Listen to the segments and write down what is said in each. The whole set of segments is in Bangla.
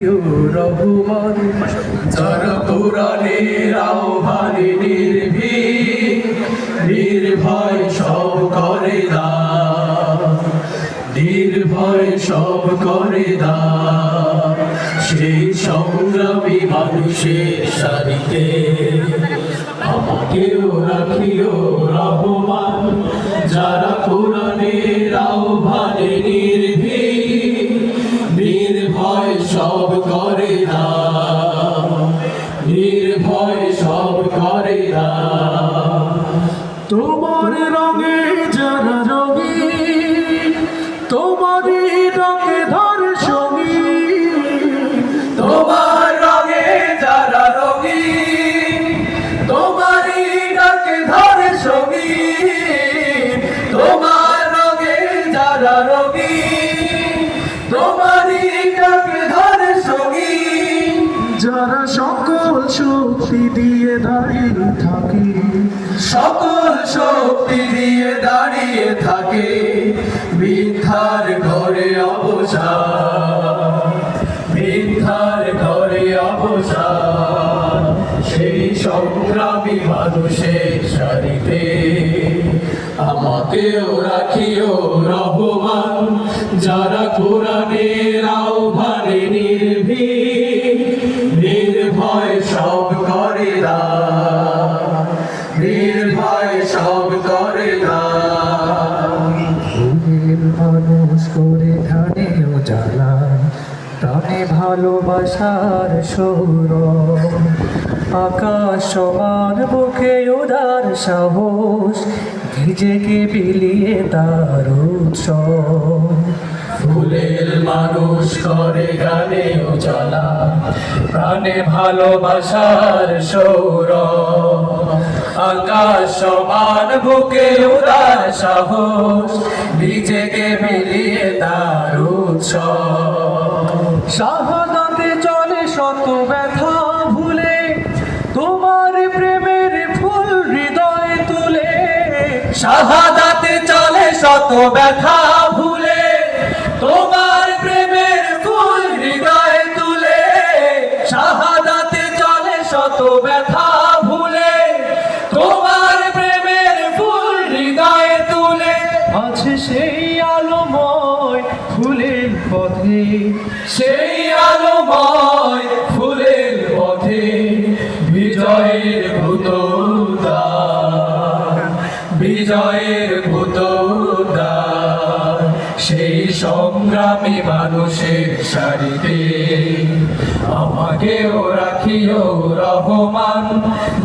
রহমান যারা কোরআনের আহ্বানে নির্ভীক, নির্ভয় সব করে দা। নির্ভয় সব করে দা। সেই সংগ্রামী মানুষের সারিতে আমাকেও রাখিও রহমান। তোমার রঙে যারা রঙে তোমারই রঙে শক্তি দিয়ে দাঁড়িয়ে থাকে। সকল শক্তি দিয়ে দাঁড়িয়ে থাকে মিথ্যার ঘরে অবসা। মিথ্যার ঘরে অবসা। সেই সংগ্রামী মানুষের সারিতে আমাকেও রাখিও রহমান। যারা কোরআনের আহ্বানে নির্ভীক নির্ভয় সব করে মানুষ করে ধানে ও জ্বালা প্রাণে ভালোবাসার সৌর আকাশ সমান বুকে উদার সাহস নিজেকে বিলিয়ে তার উৎসব। ফুলের মানুষ করে গানে উজালা প্রাণে ভালোবাসার সৌর আকাশ সমান বুকে উদার সাহস, নিজেকে মিলিয়ে তার উৎসব। শাহাদাতে চলে শত ব্যথা ভুলে, তোমার প্রেমের ফুল হৃদয় তুলে। শাহাদাতে চলে শত ব্যথা ভুলে, তোমার প্রেমের ফুল হৃদয়ে তুলে। শাহাদাতে চলে শত আছে সেই আলোময় ফুলের পথে। সেই আলোময় ফুলের পথে বিজয়ের ভূতদার বিজয়ের ভূতদার সেই সংগ্রামী মানুষের সারিতে আমাকেও রাখিও রহমান,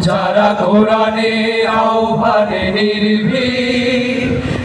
যারা কোরআনে আহ্বানে নির্ভীক